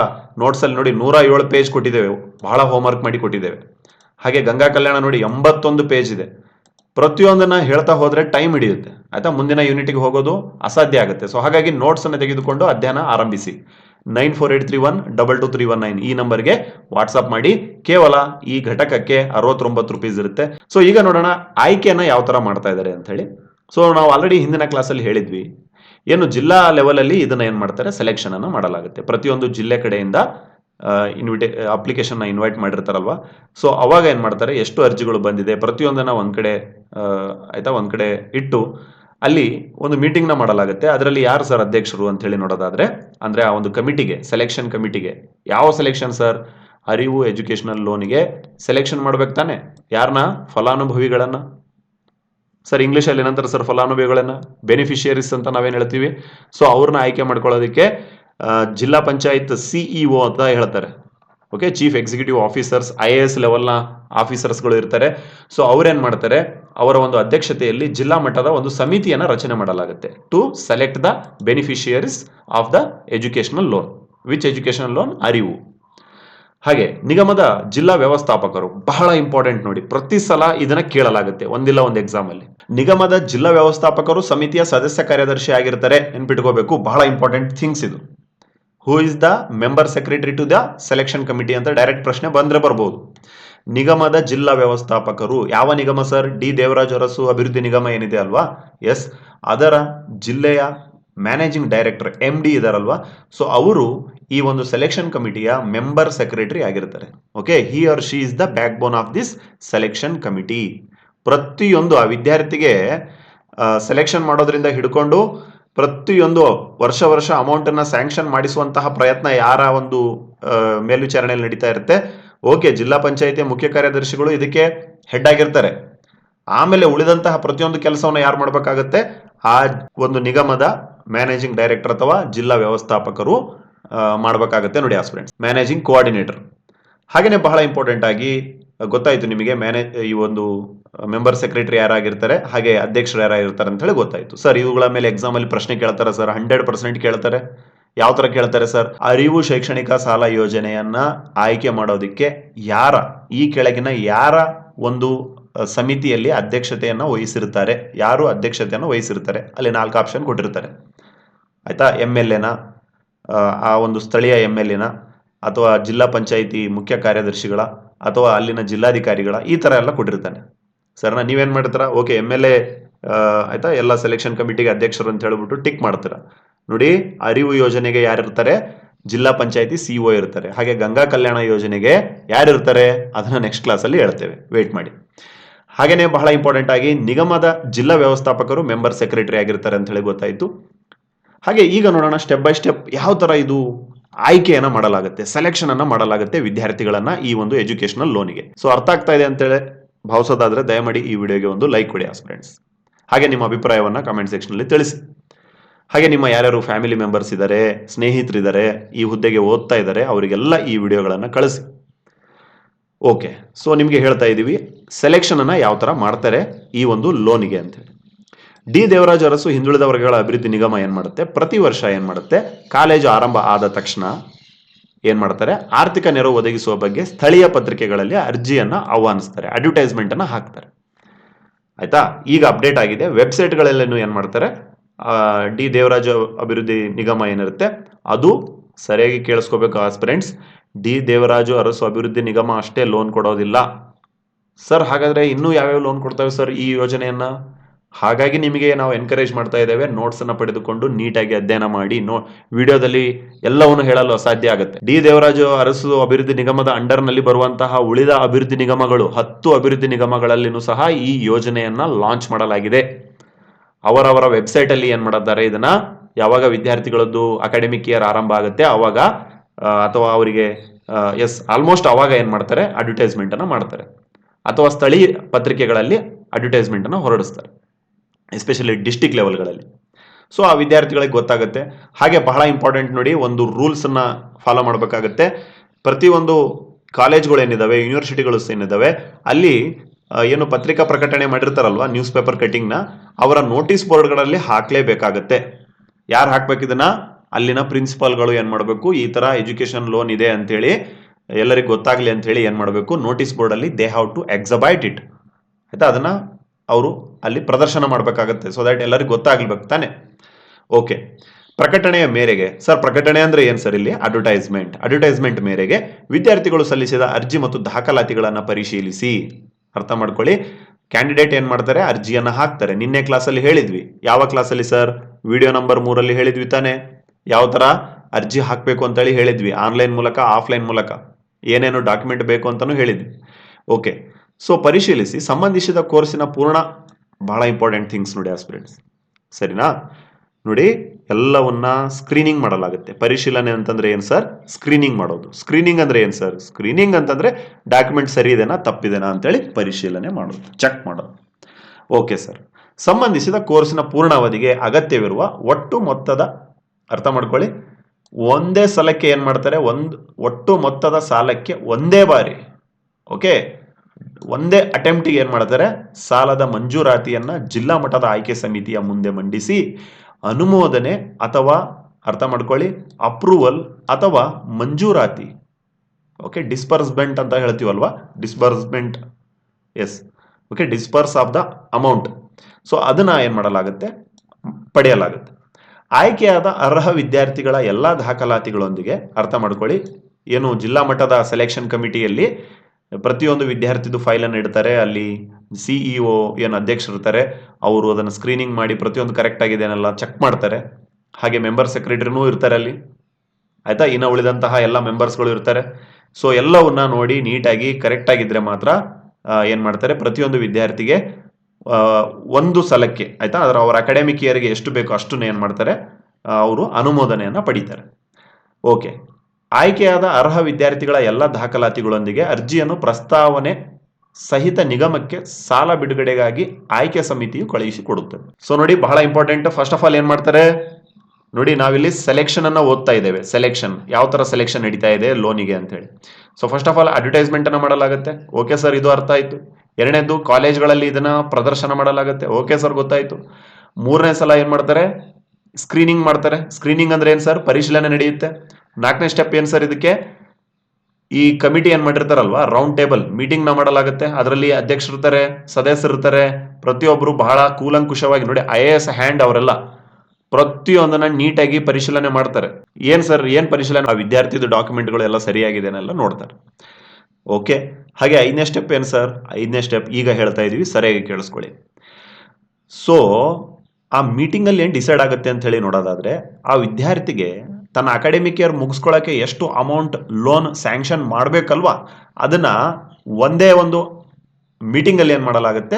ನೋಟ್ಸಲ್ಲಿ ನೋಡಿ ನೂರ ಏಳು ಪೇಜ್ ಕೊಟ್ಟಿದ್ದೇವೆ. ಬಹಳ ಹೋಮ್ವರ್ಕ್ ಮಾಡಿ ಕೊಟ್ಟಿದ್ದೇವೆ. ಹಾಗೆ ಗಂಗಾ ಕಲ್ಯಾಣ ನೋಡಿ ಎಂಬತ್ತೊಂದು ಪೇಜ್ ಇದೆ. ಪ್ರತಿಯೊಂದನ್ನ ಹೇಳ್ತಾ ಹೋದ್ರೆ ಟೈಮ್ ಹಿಡಿಯುತ್ತೆ. ಆಯ್ತಾ? ಮುಂದಿನ ಯೂನಿಟ್ಗೆ ಹೋಗೋದು ಅಸಾಧ್ಯ ಆಗುತ್ತೆ. ಸೊ ಹಾಗಾಗಿ ನೋಟ್ಸ್ ಅನ್ನು ತೆಗೆದುಕೊಂಡು ಅಧ್ಯಯನ ಆರಂಭಿಸಿ. Nine four eight three one, double two three one nine ಈ ನಂಬರ್ಗೆ ವಾಟ್ಸ್ಆಪ್ ಮಾಡಿ. ಕೇವಲ ಈ ಘಟಕಕ್ಕೆ ಅರವತ್ತೊಂಬತ್ತು ರುಪೀಸ್ ಇರುತ್ತೆ. ಸೊ ಈಗ ನೋಡೋಣ ಆಯ್ಕೆಯನ್ನ ಯಾವ ತರ ಮಾಡ್ತಾ ಇದ್ದಾರೆ ಅಂತ ಹೇಳಿ. ಸೊ ನಾವು ಆಲ್ರೆಡಿ ಹಿಂದಿನ ಕ್ಲಾಸಲ್ಲಿ ಹೇಳಿದ್ವಿ. ಏನು ಜಿಲ್ಲಾ ಲೆವೆಲಲ್ಲಿ ಇದನ್ನ ಏನ್ ಮಾಡ್ತಾರೆ? ಸೆಲೆಕ್ಷನ್ ಅನ್ನು ಮಾಡಲಾಗುತ್ತೆ. ಪ್ರತಿಯೊಂದು ಜಿಲ್ಲೆ ಕಡೆಯಿಂದ ಇನ್ವಿಟೇ ಅಪ್ಲಿಕೇಶನ್ನ ಇನ್ವೈಟ್ ಮಾಡಿರ್ತಾರಲ್ವಾ? ಸೊ ಅವಾಗ ಏನು ಮಾಡ್ತಾರೆ? ಎಷ್ಟು ಅರ್ಜಿಗಳು ಬಂದಿದೆ? ಪ್ರತಿಯೊಂದನ್ನು ಒಂದು ಕಡೆ ಆಯಿತಾ? ಒಂದು ಕಡೆ ಇಟ್ಟು ಅಲ್ಲಿ ಒಂದು ಮೀಟಿಂಗ್ನ ಮಾಡಲಾಗುತ್ತೆ. ಅದರಲ್ಲಿ ಯಾರು ಸರ್ ಅಧ್ಯಕ್ಷರು ಅಂತ ಹೇಳಿ ನೋಡೋದಾದ್ರೆ, ಅಂದರೆ ಆ ಒಂದು ಕಮಿಟಿಗೆ ಸೆಲೆಕ್ಷನ್ ಕಮಿಟಿಗೆ. ಯಾವ ಸೆಲೆಕ್ಷನ್ ಸರ್ ಅರಿವು ಎಜುಕೇಶನಲ್ ಲೋನಿಗೆ ಸೆಲೆಕ್ಷನ್ ಮಾಡ್ಬೇಕು ತಾನೆ? ಯಾರನ್ನ ಫಲಾನುಭವಿಗಳನ್ನು? ಸರ್ ಇಂಗ್ಲೀಷಲ್ಲಿ ಏನಂತಾರೆ ಸರ್ ಫಲಾನುಭವಿಗಳನ್ನು? ಬೆನಿಫಿಷಿಯರೀಸ್ ಅಂತ ನಾವೇನು ಹೇಳ್ತೀವಿ? ಸೊ ಅವ್ರನ್ನ ಆಯ್ಕೆ ಮಾಡ್ಕೊಳ್ಳೋದಕ್ಕೆ ಜಿಲ್ಲಾ ಪಂಚಾಯತ್ ಸಿಇಒ ಅಂತ ಹೇಳ್ತಾರೆ. Okay chief executive officers I A S ಲೆವೆಲ್ನ ಆಫೀಸರ್ಸ್ಗಳು ಇರ್ತಾರೆ. ಸೊ ಅವ್ರೇನು ಮಾಡ್ತಾರೆ? ಅವರ ಒಂದು ಅಧ್ಯಕ್ಷತೆಯಲ್ಲಿ ಜಿಲ್ಲಾ ಮಟ್ಟದ ಒಂದು ಸಮಿತಿಯನ್ನ ರಚನೆ ಮಾಡಲಾಗುತ್ತೆ. To select the beneficiaries of the educational loan which educational loan Arivu. ಹಾಗೆ, ನಿಗಮದ ಜಿಲ್ಲಾ ವ್ಯವಸ್ಥಾಪಕರು ಬಹಳ ಇಂಪಾರ್ಟೆಂಟ್ ನೋಡಿ, ಪ್ರತಿ ಸಲ ಇದನ್ನ ಕೇಳಲಾಗುತ್ತೆ, ಒಂದಿಲ್ಲ ಒಂದು ಎಕ್ಸಾಮ್ ಅಲ್ಲಿ. ನಿಗಮದ ಜಿಲ್ಲಾ ವ್ಯವಸ್ಥಾಪಕರು ಸಮಿತಿಯ ಸದಸ್ಯ ಕಾರ್ಯದರ್ಶಿ ಆಗಿರ್ತಾರೆ ನೆನ್ಪಿಟ್ಕೋಬೇಕು ಬಹಳ ಇಂಪಾರ್ಟೆಂಟ್ ಥಿಂಗ್ಸ್ ಇದು. Who is the member secretary to the selection committee ಅಂತ ಡೈರೆಕ್ಟ್ ಪ್ರಶ್ನೆ ಬಂದ್ರೆ ಬರ್ಬೋದು. ನಿಗಮದ ಜಿಲ್ಲಾ ವ್ಯವಸ್ಥಾಪಕರು, ಯಾವ ನಿಗಮ ಸರ್ ಡಿ ದೇವರಾಜ್ ಅರಸು ಅಭಿವೃದ್ಧಿ ನಿಗಮ ಏನಿದೆ ಅಲ್ವಾ? ಎಸ್ ಅದರ ಜಿಲ್ಲೆಯ ಮ್ಯಾನೇಜಿಂಗ್ ಡೈರೆಕ್ಟರ್ ಎಂ ಡಿ ಇದಾರಲ್ವಾ? ಸೊ ಅವರು ಈ ಒಂದು ಸೆಲೆಕ್ಷನ್ ಕಮಿಟಿಯ ಮೆಂಬರ್ ಸೆಕ್ರೆಟರಿ ಆಗಿರ್ತಾರೆ. Okay he or she is the backbone of this selection committee ಪ್ರತಿಯೊಂದು ಆ ವಿದ್ಯಾರ್ಥಿಗೆ ಸೆಲೆಕ್ಷನ್ ಮಾಡೋದ್ರಿಂದ ಹಿಡ್ಕೊಂಡು ಪ್ರತಿಯೊಂದು ವರ್ಷ ವರ್ಷ ಅಮೌಂಟ್ ಅನ್ನ ಸ್ಯಾಂಕ್ಷನ್ ಮಾಡಿಸುವಂತಹ ಪ್ರಯತ್ನ ಯಾರ ಒಂದು ಮೇಲ್ವಿಚಾರಣೆಯಲ್ಲಿ ನಡೀತಾ ಇರುತ್ತೆ. ಓಕೆ ಜಿಲ್ಲಾ ಪಂಚಾಯಿತಿ ಮುಖ್ಯ ಕಾರ್ಯದರ್ಶಿಗಳು ಇದಕ್ಕೆ ಹೆಡ್ ಆಗಿರ್ತಾರೆ. ಆಮೇಲೆ ಉಳಿದಂತಹ ಪ್ರತಿಯೊಂದು ಕೆಲಸವನ್ನು ಯಾರು ಮಾಡಬೇಕಾಗತ್ತೆ? ಆ ಒಂದು ನಿಗಮದ ಮ್ಯಾನೇಜಿಂಗ್ ಡೈರೆಕ್ಟರ್ ಅಥವಾ ಜಿಲ್ಲಾ ವ್ಯವಸ್ಥಾಪಕರು ಮಾಡಬೇಕಾಗತ್ತೆ ನೋಡಿ ಸ್ಟೂಡೆಂಟ್ಸ್ ಮ್ಯಾನೇಜಿಂಗ್ ಕೋಆರ್ಡಿನೇಟರ್ ಹಾಗೇನೆ ಬಹಳ ಇಂಪಾರ್ಟೆಂಟ್ ಆಗಿ ಗೊತ್ತಾಯಿತು ನಿಮಗೆ ಮ್ಯಾನೇಜ್ ಈ ಒಂದು ಮೆಂಬರ್ ಸೆಕ್ರೆಟರಿ ಯಾರಾಗಿರ್ತಾರೆ, ಹಾಗೆ ಅಧ್ಯಕ್ಷರು ಯಾರಾಗಿರ್ತಾರೆ ಅಂತ ಹೇಳಿ ಗೊತ್ತಾಯ್ತು. ಸರ್, ಇವುಗಳ ಮೇಲೆ ಎಕ್ಸಾಮ್ ಅಲ್ಲಿ ಪ್ರಶ್ನೆ ಕೇಳ್ತಾರೆ ಸರ್ ಹಂಡ್ರೆಡ್ ಪರ್ಸೆಂಟ್ ಕೇಳ್ತಾರೆ. ಯಾವ ತರ ಕೇಳ್ತಾರೆ ಸರ್? ಅರಿವು ಶೈಕ್ಷಣಿಕ ಸಾಲ ಯೋಜನೆಯನ್ನ ಆಯ್ಕೆ ಮಾಡೋದಕ್ಕೆ ಯಾರ, ಈ ಕೆಳಗಿನ ಯಾರ ಒಂದು ಸಮಿತಿಯಲ್ಲಿ ಅಧ್ಯಕ್ಷತೆಯನ್ನ ವಹಿಸಿರ್ತಾರೆ ಯಾರು ಅಧ್ಯಕ್ಷತೆಯನ್ನು ವಹಿಸಿರ್ತಾರೆ ಅಲ್ಲಿ ನಾಲ್ಕು ಆಪ್ಷನ್ ಕೊಟ್ಟಿರ್ತಾರೆ ಆಯ್ತಾ? ಎಂ ಎಲ್ ಎನ ಆ ಒಂದು ಸ್ಥಳೀಯ ಎಂ ಎಲ್ ಎನ ಅಥವಾ ಜಿಲ್ಲಾ ಪಂಚಾಯಿತಿ ಮುಖ್ಯ ಕಾರ್ಯದರ್ಶಿಗಳ, ಅಥವಾ ಅಲ್ಲಿನ ಜಿಲ್ಲಾಧಿಕಾರಿಗಳ, ಈ ತರ ಎಲ್ಲ ಕೊಟ್ಟಿರ್ತಾನೆ ಸರ್ನ ನೀವೇನು ಮಾಡ್ತೀರಾ? ಓಕೆ ಎಂ ಎಲ್ ಎ ಆಯ್ತಾ? ಎಲ್ಲ ಸೆಲೆಕ್ಷನ್ ಕಮಿಟಿಗೆ ಅಧ್ಯಕ್ಷರು ಅಂತ ಹೇಳ್ಬಿಟ್ಟು ಟಿಕ್ ಮಾಡ್ತೀರಾ? ನೋಡಿ, ಅರಿವು ಯೋಜನೆಗೆ ಯಾರಿರ್ತಾರೆ ಜಿಲ್ಲಾ ಪಂಚಾಯತಿ ಒ ಇರ್ತಾರೆ. ಹಾಗೆ ಗಂಗಾ ಕಲ್ಯಾಣ ಯೋಜನೆಗೆ ಯಾರು ಇರ್ತಾರೆ? ಅದನ್ನ ನೆಕ್ಸ್ಟ್ ಕ್ಲಾಸಲ್ಲಿ ಹೇಳ್ತೇವೆ. ವೇಟ್ ಮಾಡಿ. ಹಾಗೇನೆ ಬಹಳ ಇಂಪಾರ್ಟೆಂಟ್ ಆಗಿ ನಿಗಮದ ಜಿಲ್ಲಾ ವ್ಯವಸ್ಥಾಪಕರು ಮೆಂಬರ್ ಸೆಕ್ರೆಟರಿ ಆಗಿರ್ತಾರೆ ಅಂತ ಹೇಳಿ ಗೊತ್ತಾಯ್ತು. ಹಾಗೆ ಈಗ ನೋಡೋಣ ಸ್ಟೆಪ್ ಬೈ ಸ್ಟೆಪ್ ಯಾವ ತರ ಇದು ಆಯ್ಕೆಯನ್ನ ಮಾಡಲಾಗುತ್ತೆ ಸೆಲೆಕ್ಷನ್ ಅನ್ನ ಮಾಡಲಾಗುತ್ತೆ ವಿದ್ಯಾರ್ಥಿಗಳನ್ನ ಈ ಒಂದು ಎಜುಕೇಶನಲ್ ಲೋನಿಗೆ ಸೊ ಅರ್ಥ ಆಗ್ತಾ ಇದೆ ಅಂತೇಳಿ ಭಾವಿಸೋದಾದ್ರೆ ದಯಮಾಡಿ ಈ ವಿಡಿಯೋಗೆ ಒಂದು ಲೈಕ್ ಕೊಡಿ ಫ್ರೆಂಡ್ಸ್ ಹಾಗೆ ನಿಮ್ಮ ಅಭಿಪ್ರಾಯವನ್ನು ಕಾಮೆಂಟ್ ಸೆಕ್ಷನಲ್ಲಿ ತಿಳಿಸಿ. ಹಾಗೆ ನಿಮ್ಮ ಯಾರ್ಯಾರು ಫ್ಯಾಮಿಲಿ ಮೆಂಬರ್ಸ್ ಇದ್ದಾರೆ ಸ್ನೇಹಿತರಿದ್ದಾರೆ ಈ ಹುದ್ದೆಗೆ ಓದ್ತಾ ಇದ್ದಾರೆ ಅವರಿಗೆಲ್ಲ ಈ ವಿಡಿಯೋಗಳನ್ನು ಕಳಿಸಿ. ಓಕೆ ಸೊ ನಿಮಗೆ ಹೇಳ್ತಾ ಇದ್ದೀವಿ ಸೆಲೆಕ್ಷನನ್ನು ಯಾವ ಥರ ಮಾಡ್ತಾರೆ ಈ ಒಂದು ಲೋನಿಗೆ ಅಂತೇಳಿ ಡಿ ದೇವರಾಜ್ ಅರಸು ಹಿಂದುಳಿದ ವರ್ಗಗಳ ಅಭಿವೃದ್ಧಿ ನಿಗಮ ಏನು ಮಾಡುತ್ತೆ? ಪ್ರತಿ ವರ್ಷ ಏನು ಮಾಡುತ್ತೆ? ಕಾಲೇಜು ಆರಂಭ ಆದ ತಕ್ಷಣ ಏನ್ ಮಾಡ್ತಾರೆ? ಆರ್ಥಿಕ ನೆರವು ಒದಗಿಸುವ ಬಗ್ಗೆ ಸ್ಥಳೀಯ ಪತ್ರಿಕೆಗಳಲ್ಲಿ ಅರ್ಜಿಯನ್ನ ಆಹ್ವಾನಿಸ್ತಾರೆ ಅಡ್ವರ್ಟೈಸ್ಮೆಂಟ್ ಅನ್ನ ಹಾಕ್ತಾರೆ. ಆಯ್ತಾ? ಈಗ ಅಪ್ಡೇಟ್ ಆಗಿದೆ. ವೆಬ್ಸೈಟ್ಗಳಲ್ಲೇನು ಏನ್ ಮಾಡ್ತಾರೆ? ಡಿ ದೇವರಾಜ ಅಭಿವೃದ್ಧಿ ನಿಗಮ ಏನಿರುತ್ತೆ? ಅದು ಸರಿಯಾಗಿ ಕೇಳಿಸ್ಕೋಬೇಕು ಆಸ್ಪಿರೆಂಟ್ಸ್ ಡಿ ದೇವರಾಜು ಅರಸು ಅಭಿವೃದ್ಧಿ ನಿಗಮ ಅಷ್ಟೇ ಲೋನ್ ಕೊಡೋದಿಲ್ಲ. ಸರ್ ಹಾಗಾದ್ರೆ ಇನ್ನೂ ಯಾವ್ಯಾವ ಲೋನ್ ಕೊಡ್ತವೆ ಸರ್ ಈ ಯೋಜನೆಯನ್ನ? ಹಾಗಾಗಿ ನಿಮಗೆ ನಾವು ಎನ್ಕರೇಜ್ ಮಾಡ್ತಾ ಇದ್ದೇವೆ ನೋಟ್ಸ್ ಅನ್ನ ಪಡೆದುಕೊಂಡು ನೀಟಾಗಿ ಅಧ್ಯಯನ ಮಾಡಿ, ನೋ, ವಿಡಿಯೋದಲ್ಲಿ ಎಲ್ಲವನ್ನು ಹೇಳಲು ಅಸಾಧ್ಯ ಆಗುತ್ತೆ. ಡಿ. ದೇವರಾಜು ಅರಸು ಅಭಿವೃದ್ಧಿ ನಿಗಮದ ಅಂಡರ್ನಲ್ಲಿ ಬರುವಂತಹ ಉಳಿದ ಅಭಿವೃದ್ಧಿ ನಿಗಮಗಳು ಹತ್ತು ಅಭಿವೃದ್ಧಿ ನಿಗಮಗಳಲ್ಲಿನೂ ಸಹ ಈ ಯೋಜನೆಯನ್ನ ಲಾಂಚ್ ಮಾಡಲಾಗಿದೆ. ಅವರವರ ವೆಬ್ಸೈಟ್ ಅಲ್ಲಿ ಏನ್ ಮಾಡಿದ್ದಾರೆ ಇದನ್ನ ಯಾವಾಗ ವಿದ್ಯಾರ್ಥಿಗಳದ್ದು ಅಕಾಡೆಮಿಕ್ ಇಯರ್ ಆರಂಭ ಆಗುತ್ತೆ, ಅವಾಗ ಅಥವಾ ಅವರಿಗೆ ಎಸ್ ಆಲ್ಮೋಸ್ಟ್ ಅವಾಗ ಏನು ಮಾಡ್ತಾರೆ ಅಡ್ವರ್ಟೈಸ್ಮೆಂಟ್ ಅನ್ನ ಮಾಡ್ತಾರೆ. ಅಥವಾ ಸ್ಥಳೀಯ ಪತ್ರಿಕೆಗಳಲ್ಲಿ ಅಡ್ವರ್ಟೈಸ್ಮೆಂಟ್ ಅನ್ನ ಹೊರಡಿಸ್ತಾರೆ. ಎಸ್ಪೆಷಲಿ ಡಿಸ್ಟಿಕ್ ಲೆವೆಲ್ಗಳಲ್ಲಿ ಸೊ ಆ ವಿದ್ಯಾರ್ಥಿಗಳಿಗೆ ಗೊತ್ತಾಗುತ್ತೆ. ಹಾಗೆ ಬಹಳ ಇಂಪಾರ್ಟೆಂಟ್ ನೋಡಿ ಒಂದು ರೂಲ್ಸ್ ಅನ್ನ ಫಾಲೋ ಮಾಡಬೇಕಾಗತ್ತೆ. ಪ್ರತಿಯೊಂದು ಕಾಲೇಜ್ಗಳು ಏನಿದಾವೆ ಯೂನಿವರ್ಸಿಟಿಗಳು ಏನಿದಾವೆ, ಅಲ್ಲಿ ಏನು ಪತ್ರಿಕಾ ಪ್ರಕಟಣೆ ಮಾಡಿರ್ತಾರಲ್ವಾ ನ್ಯೂಸ್ ಪೇಪರ್ ಕಟಿಂಗ್ನ ಅವರ ನೋಟಿಸ್ ಬೋರ್ಡ್ಗಳಲ್ಲಿ ಹಾಕ್ಲೇಬೇಕಾಗತ್ತೆ. ಯಾರು ಹಾಕ್ಬೇಕಿದನ್ನ ಅಲ್ಲಿನ ಪ್ರಿನ್ಸಿಪಾಲ್ಗಳು ಏನು ಮಾಡಬೇಕು? ಈ ತರ ಎಜುಕೇಶನ್ ಲೋನ್ ಇದೆ ಅಂತೇಳಿ, ಎಲ್ಲರಿಗೂ ಗೊತ್ತಾಗ್ಲಿ ಅಂತ ಹೇಳಿ ಏನು ಮಾಡಬೇಕು? ನೋಟಿಸ್ ಬೋರ್ಡ್ ಅಲ್ಲಿ they have to exhibit it ಆಯಿತಾ? ಅದನ್ನ ಅವರು ಅಲ್ಲಿ ಪ್ರದರ್ಶನ ಮಾಡಬೇಕಾಗತ್ತೆ. ಸೊ ದಟ್ ಎಲ್ಲರಿಗೂ ಗೊತ್ತಾಗ್ಬೇಕು ತಾನೆ? ಓಕೆ ಪ್ರಕಟಣೆಯ ಮೇರೆಗೆ ಸರ್ ಪ್ರಕಟಣೆ ಅಂದ್ರೆ ಏನು ಸರ್ ಇಲ್ಲಿ? ಅಡ್ವರ್ಟೈಸ್ಮೆಂಟ್ ಅಡ್ವರ್ಟೈಸ್ಮೆಂಟ್ ಮೇರೆಗೆ ವಿದ್ಯಾರ್ಥಿಗಳು ಸಲ್ಲಿಸಿದ ಅರ್ಜಿ ಮತ್ತು ದಾಖಲಾತಿಗಳನ್ನು ಪರಿಶೀಲಿಸಿ. ಅರ್ಥ ಮಾಡ್ಕೊಳ್ಳಿ. ಕ್ಯಾಂಡಿಡೇಟ್ ಏನು ಮಾಡ್ತಾರೆ? ಅರ್ಜಿಯನ್ನ ಹಾಕ್ತಾರೆ. ನಿನ್ನೆ ಕ್ಲಾಸಲ್ಲಿ ಹೇಳಿದ್ವಿ. ಯಾವ ಕ್ಲಾಸಲ್ಲಿ ಸರ್ ವಿಡಿಯೋ ನಂಬರ್ ಮೂರಲ್ಲಿ ಹೇಳಿದ್ವಿ ತಾನೆ. ಯಾವ ತರ? ಅರ್ಜಿ ಹಾಕ್ಬೇಕು ಅಂತೇಳಿ ಹೇಳಿದ್ವಿ. ಆನ್ಲೈನ್ ಮೂಲಕ ಆಫ್ಲೈನ್ ಮೂಲಕ. ಏನೇನು ಡಾಕ್ಯುಮೆಂಟ್ ಬೇಕು ಅಂತಲೂ ಹೇಳಿದ್ವಿ. ಓಕೆ ಸೊ ಪರಿಶೀಲಿಸಿ, ಸಂಬಂಧಿಸಿದ ಕೋರ್ಸಿನ ಪೂರ್ಣ ಬಹಳ ಇಂಪಾರ್ಟೆಂಟ್ ಥಿಂಗ್ಸ್ ನೋಡಿ ಆಸ್ಪಿರೆಂಟ್ಸ್ ಸರಿನಾ? ನೋಡಿ, ಎಲ್ಲವನ್ನ ಸ್ಕ್ರೀನಿಂಗ್ ಮಾಡಲಾಗುತ್ತೆ. ಪರಿಶೀಲನೆ ಅಂತಂದ್ರೆ ಏನು ಸರ್ ಸ್ಕ್ರೀನಿಂಗ್ ಮಾಡೋದು. ಸ್ಕ್ರೀನಿಂಗ್ ಅಂದ್ರೆ ಏನು ಸರ್ ಸ್ಕ್ರೀನಿಂಗ್ ಅಂತಂದ್ರೆ ಡಾಕ್ಯುಮೆಂಟ್ ಸರಿ ಇದೆನಾ, ತಪ್ಪಿದೆನಾ ಅಂತೇಳಿ ಪರಿಶೀಲನೆ ಮಾಡೋದು. ಚೆಕ್ ಮಾಡೋದು. ಓಕೆ ಸರ್ ಸಂಬಂಧಿಸಿದ ಕೋರ್ಸಿನ ಪೂರ್ಣಾವಧಿಗೆ ಅಗತ್ಯವಿರುವ ಒಟ್ಟು ಮೊತ್ತದ, ಅರ್ಥ ಮಾಡ್ಕೊಳ್ಳಿ. ಒಂದೇ ಸಲಕ್ಕೆ ಏನ್ ಮಾಡ್ತಾರೆ? ಒಂದು, ಒಟ್ಟು ಮೊತ್ತದ ಸಾಲಕ್ಕೆ ಒಂದೇ ಬಾರಿ. ಓಕೆ ಒಂದೇ ಅಟೆಂಪ್ಟಿಗೆ ಏನ್ ಮಾಡ್ತಾರೆ? ಸಾಲದ ಮಂಜೂರಾತಿಯನ್ನ ಜಿಲ್ಲಾ ಮಟ್ಟದ ಆಯ್ಕೆ ಸಮಿತಿಯ ಮುಂದೆ ಮಂಡಿಸಿ ಅನುಮೋದನೆ ಅಥವಾ ಅರ್ಥ ಮಾಡ್ಕೊಳ್ಳಿ ಅಪ್ರೂವಲ್ ಅಥವಾ ಮಂಜೂರಾತಿ. ಓಕೆ ಡಿಸ್ಪರ್ಸ್ಮೆಂಟ್ ಅಂತ ಹೇಳ್ತೀವಲ್ವಾ? Disbursement yes okay disburse of the amount so ಅದನ್ನ ಏನ್ ಮಾಡಲಾಗುತ್ತೆ? ಪಡೆಯಲಾಗುತ್ತೆ. ಆಯ್ಕೆಯಾದ ಅರ್ಹ ವಿದ್ಯಾರ್ಥಿಗಳ ಎಲ್ಲಾ ದಾಖಲಾತಿಗಳೊಂದಿಗೆ ಅರ್ಥ ಮಾಡ್ಕೊಳ್ಳಿ. ಏನು ಜಿಲ್ಲಾ ಮಟ್ಟದ ಸೆಲೆಕ್ಷನ್ ಕಮಿಟಿಯಲ್ಲಿ ಪ್ರತಿಯೊಂದು ವಿದ್ಯಾರ್ಥಿದು ಫೈಲನ್ನು ಇಡ್ತಾರೆ, ಅಲ್ಲಿ ಸಿಇಒ ಏನು ಅಧ್ಯಕ್ಷರಿರ್ತಾರೆ ಅವರು ಅದನ್ನು ಸ್ಕ್ರೀನಿಂಗ್ ಮಾಡಿ ಪ್ರತಿಯೊಂದು ಕರೆಕ್ಟ್ ಅನ್ನೆಲ್ಲ ಚೆಕ್ ಮಾಡ್ತಾರೆ. ಹಾಗೆ ಮೆಂಬರ್ ಸೆಕ್ರೆಟರಿನೂ ಇರ್ತಾರೆ ಅಲ್ಲಿ. ಆಯಿತಾ? ಇನ್ನು ಉಳಿದಂತಹ ಎಲ್ಲ ಮೆಂಬರ್ಸ್ಗಳು ಇರ್ತಾರೆ. ಸೊ ಎಲ್ಲವನ್ನ ನೋಡಿ ನೀಟಾಗಿ ಕರೆಕ್ಟ್ ಆಗಿದ್ರೆ ಮಾತ್ರ ಏನ್ ಮಾಡ್ತಾರೆ? ಪ್ರತಿಯೊಂದು ವಿದ್ಯಾರ್ಥಿಗೆ ಒಂದು ಸಲಕ್ಕೆ, ಆಯಿತಾ? ಅದರ ಅವರ ಅಕಾಡೆಮಿಕ್ ಇಯರ್ಗೆ ಎಷ್ಟು ಬೇಕೋ ಅಷ್ಟನ್ನು ಏನು ಮಾಡ್ತಾರೆ? ಅವರು ಅನುಮೋದನೆಯನ್ನ ಪಡಿತಾರೆ. ಓಕೆ ಆಯ್ಕೆಯಾದ ಅರ್ಹ ವಿದ್ಯಾರ್ಥಿಗಳ ಎಲ್ಲ ದಾಖಲಾತಿಗಳೊಂದಿಗೆ ಅರ್ಜಿಯನ್ನು ಪ್ರಸ್ತಾವನೆ ಸಹಿತ ನಿಗಮಕ್ಕೆ ಸಾಲ ಬಿಡುಗಡೆಗಾಗಿ ಆಯ್ಕೆ ಸಮಿತಿಯು ಕಳುಹಿಸಿಕೊಡುತ್ತದೆ ಸೊ ನೋಡಿ ಬಹಳ ಇಂಪಾರ್ಟೆಂಟ್ ಫಸ್ಟ್ ಆಫ್ ಆಲ್ ಏನ್ ಮಾಡ್ತಾರೆ? ನೋಡಿ, ನಾವಿಲ್ಲಿ ಸೆಲೆಕ್ಷನ್ ಅನ್ನ ಓದ್ತಾ ಇದ್ದೇವೆ. ಸೆಲೆಕ್ಷನ್ ಯಾವ ತರ ಸೆಲೆಕ್ಷನ್ ನಡೀತಾ ಇದೆ? ಲೋನಿಗೆ ಅಂತ ಹೇಳಿ so first of all advertisement ಅನ್ನ ಮಾಡಲಾಗುತ್ತೆ. ಓಕೆ ಸರ್ ಇದು ಅರ್ಥ ಆಯ್ತು. ಎರಡನೇದು ಕಾಲೇಜ್ಗಳಲ್ಲಿ ಇದನ್ನ ಪ್ರದರ್ಶನ ಮಾಡಲಾಗುತ್ತೆ. ಓಕೆ ಸರ್ ಗೊತ್ತಾಯ್ತು. ಮೂರನೇ ಸಲ ಏನ್ ಮಾಡ್ತಾರೆ? ಸ್ಕ್ರೀನಿಂಗ್ ಮಾಡ್ತಾರೆ. ಸ್ಕ್ರೀನಿಂಗ್ ಅಂದ್ರೆ ಏನ್ ಸರ್ ಪರಿಶೀಲನೆ ನಡೆಯುತ್ತೆ. ನಾಲ್ಕನೇ ಸ್ಟೆಪ್ ಏನು ಸರ್ ಇದಕ್ಕೆ? ಈ ಕಮಿಟಿ ಏನ್ ಮಾಡಿರ್ತಾರಲ್ವಾ? ರೌಂಡ್ ಟೇಬಲ್ ಮೀಟಿಂಗ್ನ ಮಾಡಲಾಗುತ್ತೆ. ಅದರಲ್ಲಿ ಅಧ್ಯಕ್ಷರಿರ್ತಾರೆ ಸದಸ್ಯರಿರ್ತಾರೆ ಪ್ರತಿಯೊಬ್ಬರು ಬಹಳ ಕೂಲಂಕುಷವಾಗಿ ನೋಡಿ ಐ ಎ ಎಸ್ ಹ್ಯಾಂಡ್ ಅವರೆಲ್ಲ ಪ್ರತಿಯೊಂದನ್ನ ನೀಟಾಗಿ ಪರಿಶೀಲನೆ ಮಾಡ್ತಾರೆ. ಏನ್ ಸರ್ ಏನ್ ಪರಿಶೀಲನೆ? ಆ ವಿದ್ಯಾರ್ಥಿದು ಡಾಕ್ಯುಮೆಂಟ್ಗಳು ಎಲ್ಲ ಸರಿಯಾಗಿದೆ ಅನ್ನೆಲ್ಲ ನೋಡ್ತಾರೆ. ಓಕೆ ಹಾಗೆ ಐದನೇ ಸ್ಟೆಪ್ ಏನು ಸರ್ ಐದನೇ ಸ್ಟೆಪ್ ಈಗ ಹೇಳ್ತಾ ಇದೀವಿ, ಸರಿಯಾಗಿ ಕೇಳಿಸ್ಕೊಳ್ಳಿ. ಸೊ ಆ ಮೀಟಿಂಗ್ ಅಲ್ಲಿ ಏನ್ ಡಿಸೈಡ್ ಆಗುತ್ತೆ ಅಂತ ಹೇಳಿ ನೋಡೋದಾದ್ರೆ, ಆ ವಿದ್ಯಾರ್ಥಿಗೆ ತನ್ನ ಅಕಾಡೆಮಿಕ್ ಇಯರ್ ಮುಗಿಸ್ಕೊಳ್ಳೋಕೆ ಎಷ್ಟು ಅಮೌಂಟ್ ಲೋನ್ ಸ್ಯಾಂಕ್ಷನ್ ಮಾಡಬೇಕಲ್ವಾ? ಅದನ್ನು ಒಂದೇ ಒಂದು ಮೀಟಿಂಗಲ್ಲಿ ಏನು ಮಾಡಲಾಗುತ್ತೆ?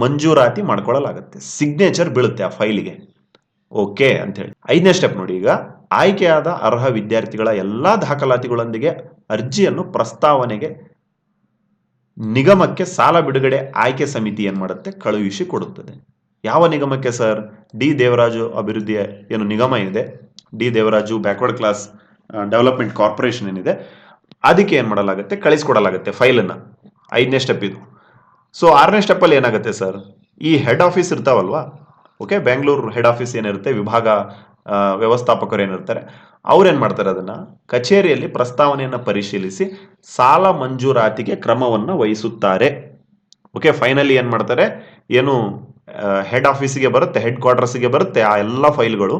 ಮಂಜೂರಾತಿ ಮಾಡ್ಕೊಳ್ಳಲಾಗುತ್ತೆ. ಸಿಗ್ನೇಚರ್ ಬೀಳುತ್ತೆ ಆ ಫೈಲಿಗೆ ಓಕೆ ಅಂತ ಹೇಳಿ. ಐದನೇ ಸ್ಟೆಪ್ ನೋಡಿ ಈಗ. ಆಯ್ಕೆಯಾದ ಅರ್ಹ ವಿದ್ಯಾರ್ಥಿಗಳ ಎಲ್ಲ ದಾಖಲಾತಿಗಳೊಂದಿಗೆ ಅರ್ಜಿಯನ್ನು ಪ್ರಸ್ತಾವನೆಗೆ ನಿಗಮಕ್ಕೆ ಸಾಲ ಬಿಡುಗಡೆ ಆಯ್ಕೆ ಸಮಿತಿ ಏನು ಮಾಡುತ್ತೆ? ಕಳುಹಿಸಿ ಕೊಡುತ್ತದೆ. ಯಾವ ನಿಗಮಕ್ಕೆ ಸರ್? ಡಿ ದೇವರಾಜು ಅಭಿವೃದ್ಧಿ ಏನು ನಿಗಮ ಇದೆ? D Devaraju backward class development corporation ಏನಿದೆ, ಅದಕ್ಕೆ ಏನು ಮಾಡಲಾಗುತ್ತೆ? ಕಳಿಸ್ಕೊಡಲಾಗುತ್ತೆ ಫೈಲನ್ನು. ಐದನೇ ಸ್ಟೆಪ್ ಇದು. ಸೊ ಆರನೇ ಸ್ಟೆಪ್ಪಲ್ಲಿ ಏನಾಗುತ್ತೆ ಸರ್ ಈ ಹೆಡ್ ಆಫೀಸ್ ಇರ್ತಾವಲ್ವಾ? ಓಕೆ ಬೆಂಗಳೂರು ಹೆಡ್ ಆಫೀಸ್ ಏನಿರುತ್ತೆ, ವಿಭಾಗ ವ್ಯವಸ್ಥಾಪಕರು ಏನಿರ್ತಾರೆ, ಅವ್ರೇನು ಮಾಡ್ತಾರೆ ಅದನ್ನು? ಕಚೇರಿಯಲ್ಲಿ ಪ್ರಸ್ತಾವನೆಯನ್ನು ಪರಿಶೀಲಿಸಿ, ಸಾಲ ಮಂಜೂರಾತಿಗೆ ಕ್ರಮವನ್ನು ವಹಿಸುತ್ತಾರೆ. ಓಕೆ ಫೈನಲಿ ಏನು ಮಾಡ್ತಾರೆ? ಏನು ಹೆಡ್ ಆಫೀಸಿಗೆ ಬರುತ್ತೆ ಹೆಡ್ ಕ್ವಾರ್ಟರ್ಸಿಗೆ ಬರುತ್ತೆ, ಆ ಎಲ್ಲ ಫೈಲ್ಗಳು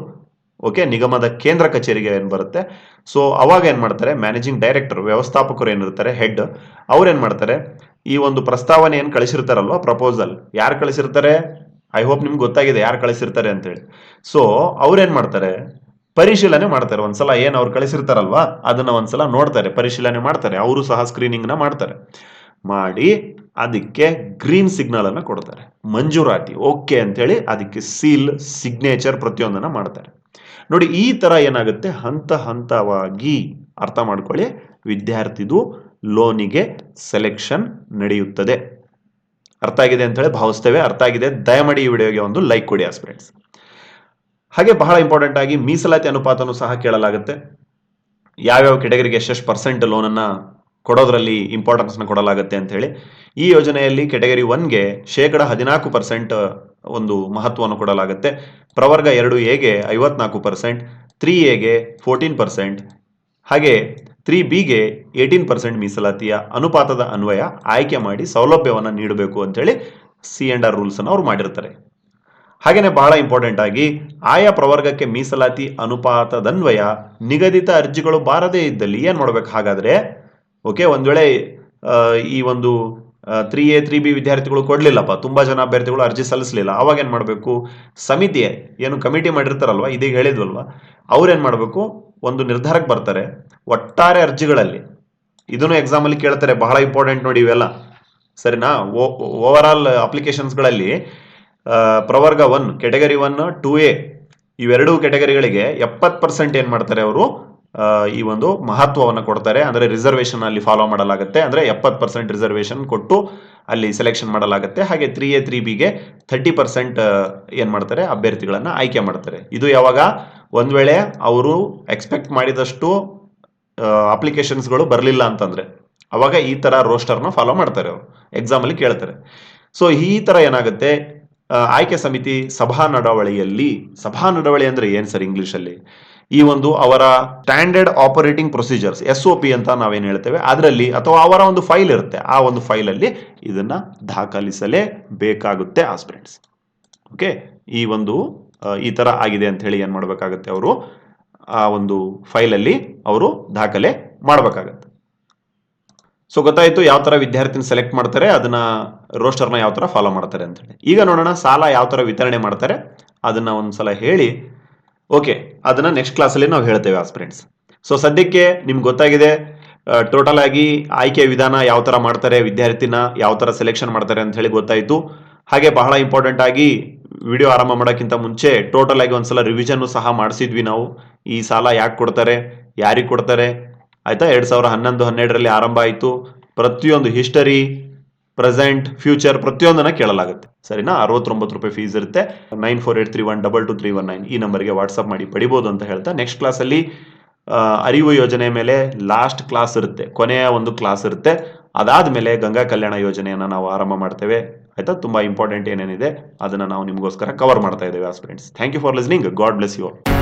ಓಕೆ, ನಿಗಮದ ಕೇಂದ್ರ ಕಚೇರಿಗೆ ಏನು ಬರುತ್ತೆ? ಸೊ ಅವಾಗ ಏನು ಮಾಡ್ತಾರೆ? ಮ್ಯಾನೇಜಿಂಗ್ ಡೈರೆಕ್ಟರ್ ವ್ಯವಸ್ಥಾಪಕರು ಏನಿರ್ತಾರೆ ಹೆಡ್ ಅವ್ರೇನ್ ಮಾಡ್ತಾರೆ? ಈ ಒಂದು ಪ್ರಸ್ತಾವನೆ ಏನು ಕಳಿಸಿರ್ತಾರಲ್ವ ಪ್ರಪೋಸಲ್ ಯಾರು ಕಳಿಸಿರ್ತಾರೆ? ಐ ಹೋಪ್ ನಿಮ್ಗೆ ಗೊತ್ತಾಗಿದೆ ಯಾರು ಕಳಿಸಿರ್ತಾರೆ ಅಂತೇಳಿ. ಸೊ ಅವ್ರೇನು ಮಾಡ್ತಾರೆ? ಪರಿಶೀಲನೆ ಮಾಡ್ತಾರೆ. ಒಂದ್ಸಲ ಏನು ಅವ್ರು ಕಳಿಸಿರ್ತಾರಲ್ವಾ? ಅದನ್ನ ಒಂದ್ಸಲ ನೋಡ್ತಾರೆ. ಪರಿಶೀಲನೆ ಮಾಡ್ತಾರೆ. ಅವರು ಸಹ ಸ್ಕ್ರೀನಿಂಗ್ನ ಮಾಡ್ತಾರೆ. ಮಾಡಿ ಅದಕ್ಕೆ ಗ್ರೀನ್ ಸಿಗ್ನಲ್ ಅನ್ನು ಕೊಡ್ತಾರೆ. ಮಂಜೂರಾತಿ ಓಕೆ ಅಂತೇಳಿ ಅದಕ್ಕೆ ಸೀಲ್ ಸಿಗ್ನೇಚರ್ ಪ್ರತಿಯೊಂದನ್ನ ಮಾಡ್ತಾರೆ. ನೋಡಿ, ಈ ತರ ಏನಾಗುತ್ತೆ? ಹಂತ ಹಂತವಾಗಿ ಅರ್ಥ ಮಾಡ್ಕೊಳ್ಳಿ. ವಿದ್ಯಾರ್ಥಿದು ಲೋನಿಗೆ ಸೆಲೆಕ್ಷನ್ ನಡೆಯುತ್ತದೆ. ಅರ್ಥ ಆಗಿದೆ ಅಂತ ಹೇಳಿ ಭಾವಿಸ್ತೇವೆ. ಅರ್ಥ ಆಗಿದೆ. ದಯಮಾಡಿ ಈ ವಿಡಿಯೋಗೆ ಒಂದು ಲೈಕ್ ಕೊಡಿ ಆಸ್ಪಿರೆಂಟ್ಸ್ ಹಾಗೆ ಬಹಳ ಇಂಪಾರ್ಟೆಂಟ್ ಆಗಿ ಮೀಸಲಾತಿ ಅನುಪಾತನೂ ಸಹ ಕೇಳಲಾಗುತ್ತೆ. ಯಾವ್ಯಾವ ಕೆಟಗರಿಗೆ ಎಷ್ಟೆಷ್ಟು ಪರ್ಸೆಂಟ್ ಲೋನನ್ನ ಕೊಡೋದ್ರಲ್ಲಿ ಇಂಪಾರ್ಟೆನ್ಸ್ನ ಕೊಡಲಾಗುತ್ತೆ ಅಂತ ಹೇಳಿ. ಈ ಯೋಜನೆಯಲ್ಲಿ ಕೆಟಗರಿ ಒನ್ಗೆ ಶೇಕಡ ಹದಿನಾಲ್ಕು ಪರ್ಸೆಂಟ್ ಒಂದು ಮಹತ್ವವನ್ನು ಕೊಡಲಾಗುತ್ತೆ. ಪ್ರವರ್ಗ ಎರಡು ಎಗೆ ಐವತ್ನಾಲ್ಕು ಪರ್ಸೆಂಟ್ ತ್ರೀ ಎಗೆ ಫೋರ್ಟೀನ್ ಪರ್ಸೆಂಟ್ ಹಾಗೆ ತ್ರೀ ಬಿಗೆ ಏಯ್ಟೀನ್ ಪರ್ಸೆಂಟ್ ಮೀಸಲಾತಿಯ ಅನುಪಾತದ ಅನ್ವಯ ಆಯ್ಕೆ ಮಾಡಿ ಸೌಲಭ್ಯವನ್ನು ನೀಡಬೇಕು ಅಂತೇಳಿ ಸಿ ಅಂಡ್ ಆರ್ ರೂಲ್ಸ್ ಅವರು ಮಾಡಿರ್ತಾರೆ. ಹಾಗೇನೆ ಬಹಳ ಇಂಪಾರ್ಟೆಂಟ್ ಆಗಿ ಆಯಾ ಪ್ರವರ್ಗಕ್ಕೆ ಮೀಸಲಾತಿ ಅನುಪಾತದನ್ವಯ ನಿಗದಿತ ಅರ್ಜಿಗಳು ಬಾರದೇ ಇದ್ದಲ್ಲಿ ಏನು ಮಾಡ್ಬೇಕು? ಹಾಗಾದ್ರೆ, ಓಕೆ, ಒಂದ್ ವೇಳೆ ಈ ಒಂದು ತ್ರೀ ಎ ತ್ರೀ ಬಿ ವಿದ್ಯಾರ್ಥಿಗಳು ಕೊಡಲಿಲ್ಲಪ್ಪ. ತುಂಬ ಜನ ಅಭ್ಯರ್ಥಿಗಳು ಅರ್ಜಿ ಸಲ್ಲಿಸಲಿಲ್ಲ. ಅವಾಗ ಏನು ಮಾಡಬೇಕು? ಸಮಿತಿ ಏನು ಕಮಿಟಿ ಮಾಡಿರ್ತಾರಲ್ವ? ಇದೀಗ ಹೇಳಿದ್ವಲ್ವ? ಅವ್ರೇನು ಮಾಡಬೇಕು? ಒಂದು ನಿರ್ಧಾರಕ್ಕೆ ಬರ್ತಾರೆ. ಒಟ್ಟಾರೆ ಅರ್ಜಿಗಳಲ್ಲಿ, ಇದನ್ನು ಎಕ್ಸಾಮಲ್ಲಿ ಕೇಳ್ತಾರೆ. ಬಹಳ ಇಂಪಾರ್ಟೆಂಟ್ ನೋಡಿ ಇವೆಲ್ಲ. ಸರಿನಾ? ಓವರ್ ಆಲ್ ಅಪ್ಲಿಕೇಶನ್ಸ್ಗಳಲ್ಲಿ ಪ್ರವರ್ಗ one category one two A ಇವೆರಡೂ ಕೆಟಗರಿಗಳಿಗೆ ಎಪ್ಪತ್ತು ಪರ್ಸೆಂಟ್ ಏನು ಮಾಡ್ತಾರೆ ಅವರು? ಈ ಒಂದು ಮಹತ್ವವನ್ನು ಕೊಡ್ತಾರೆ. ಅಂದರೆ ರಿಸರ್ವೇಶನ್ ಅಲ್ಲಿ ಫಾಲೋ ಮಾಡಲಾಗುತ್ತೆ. ಅಂದ್ರೆ ಎಪ್ಪತ್ತು ಪರ್ಸೆಂಟ್ ರಿಸರ್ವೇಶನ್ ಕೊಟ್ಟು ಅಲ್ಲಿ ಸೆಲೆಕ್ಷನ್ ಮಾಡಲಾಗುತ್ತೆ. ಹಾಗೆ ತ್ರೀ ಎ ತ್ರೀ ಬಿಗೆ ಥರ್ಟಿ ಪರ್ಸೆಂಟ್ ಏನು ಮಾಡ್ತಾರೆ? ಅಭ್ಯರ್ಥಿಗಳನ್ನು ಆಯ್ಕೆ ಮಾಡ್ತಾರೆ. ಇದು ಯಾವಾಗ? ಒಂದ್ ವೇಳೆ ಅವರು ಎಕ್ಸ್ಪೆಕ್ಟ್ ಮಾಡಿದಷ್ಟು ಅಪ್ಲಿಕೇಶನ್ಸ್ಗಳು ಬರಲಿಲ್ಲ ಅಂತಂದ್ರೆ. ಅವಾಗ ಈ ತರ ರೋಸ್ಟರ್ನ ಫಾಲೋ ಮಾಡ್ತಾರೆ ಅವರು. ಎಕ್ಸಾಮ್ ಅಲ್ಲಿ ಕೇಳ್ತಾರೆ. ಸೊ ಈ ತರ ಏನಾಗುತ್ತೆ? ಆಯ್ಕೆ ಸಮಿತಿ ಸಭಾ ನಡವಳಿಯಲ್ಲಿ, ಸಭಾ ನಡವಳಿ ಅಂದ್ರೆ ಏನು ಸರ್ ಇಂಗ್ಲಿಷ್ ಅಲ್ಲಿ? ಈ ಒಂದು ಅವರ standard operating procedures S O P ಅಂತ ನಾವೇನು ಹೇಳ್ತೇವೆ, ಅದರಲ್ಲಿ ಅಥವಾ ಅವರ ಒಂದು ಫೈಲ್ ಇರುತ್ತೆ, ಆ ಒಂದು ಫೈಲ್ ಅಲ್ಲಿ ಇದನ್ನ ದಾಖಲಿಸಲೇ ಬೇಕಾಗುತ್ತೆ ಆಸ್ಪಿರೆಂಟ್ಸ್ ಓಕೆ ಈ ಒಂದು ಈ ತರ ಆಗಿದೆ ಅಂತ ಹೇಳಿ ಏನ್ ಮಾಡಬೇಕಾಗುತ್ತೆ ಅವರು? ಆ ಒಂದು ಫೈಲಲ್ಲಿ ಅವರು ದಾಖಲೆ ಮಾಡಬೇಕಾಗತ್ತೆ. ಸೊ ಗೊತ್ತಾಯ್ತು ಯಾವ ತರ ವಿದ್ಯಾರ್ಥಿನ ಸೆಲೆಕ್ಟ್ ಮಾಡ್ತಾರೆ, ಅದನ್ನ ರೋಸ್ಟರ್ನ ಯಾವ ತರ ಫಾಲೋ ಮಾಡ್ತಾರೆ ಅಂತ ಹೇಳಿ. ಈಗ ನೋಡೋಣ, ಸಾಲ ಯಾವ ತರ ವಿತರಣೆ ಮಾಡ್ತಾರೆ, ಅದನ್ನ ಒಂದ್ಸಲ ಹೇಳಿ ಓಕೆ ಅದನ್ನ ನೆಕ್ಸ್ಟ್ ಕ್ಲಾಸಲ್ಲಿ ನಾವು ಹೇಳ್ತೇವೆ ಆಸ್ಪಿರೆಂಟ್ಸ್ ಸೊ ಸದ್ಯಕ್ಕೆ ನಿಮ್ಗೆ ಗೊತ್ತಾಗಿದೆ ಟೋಟಲ್ ಆಗಿ ಆಯ್ಕೆ ವಿಧಾನ ಯಾವ ತರ ಮಾಡ್ತಾರೆ, ವಿದ್ಯಾರ್ಥಿನ ಯಾವ ತರ ಸೆಲೆಕ್ಷನ್ ಮಾಡ್ತಾರೆ ಅಂತ ಹೇಳಿ ಗೊತ್ತಾಯಿತು. ಹಾಗೆ ಬಹಳ ಇಂಪಾರ್ಟೆಂಟ್ ಆಗಿ ವಿಡಿಯೋ ಆರಂಭ ಮಾಡೋಕ್ಕಿಂತ ಮುಂಚೆ ಟೋಟಲ್ ಆಗಿ ಒಂದ್ಸಲ ರಿವಿಷನ್ ಸಹ ಮಾಡಿಸಿದ್ವಿ ನಾವು. ಈ ಸಾಲ ಯಾಕೆ ಕೊಡ್ತಾರೆ, ಯಾರಿಗೆ ಕೊಡ್ತಾರೆ? ಆಯ್ತಾ? ಎರಡು ಸಾವಿರ ಹನ್ನೊಂದು ಹನ್ನೆರಡರಲ್ಲಿ ಆರಂಭ ಆಯಿತು. ಪ್ರತಿಯೊಂದು ಹಿಸ್ಟರಿ ಪ್ರೆಸೆಂಟ್, ಫ್ಯೂಚರ್ ಪ್ರತಿಯೊಂದನ್ನ ಕೇಳಲಾಗುತ್ತೆ. ಸರಿನಾ? ಅರವತ್ತೊಂಬತ್ತು ರೂಪಾಯಿ ಫೀಸ್ ಇರುತ್ತೆ. Nine four eight three one double two three one nine ಈ ನಂಬರ್ಗೆ ವಾಟ್ಸ್ಆಪ್ ಮಾಡಿ ಪಡಿಬೋದು ಅಂತ ಹೇಳ್ತಾ ನೆಕ್ಸ್ಟ್ ಕ್ಲಾಸಲ್ಲಿ ಅರಿವು ಯೋಜನೆ ಮೇಲೆ ಲಾಸ್ಟ್ ಕ್ಲಾಸ್ ಇರುತ್ತೆ. ಕೊನೆಯ ಒಂದು ಕ್ಲಾಸ್ ಇರುತ್ತೆ. ಅದಾದ್ಮೇಲೆ ಗಂಗಾ ಕಲ್ಯಾಣ ಯೋಜನೆಯನ್ನ ನಾವು ಆರಂಭ ಮಾಡ್ತೇವೆ. ಆಯ್ತಾ? ತುಂಬಾ ಇಂಪಾರ್ಟೆಂಟ್ ಏನೇನಿದೆ, ಅದನ್ನ ನಾವು ನಿಮಗೋಸ್ಕರ ಕವರ್ ಮಾಡ್ತಾ ಇದ್ದೇವೆ aspirants thank you for listening God bless you all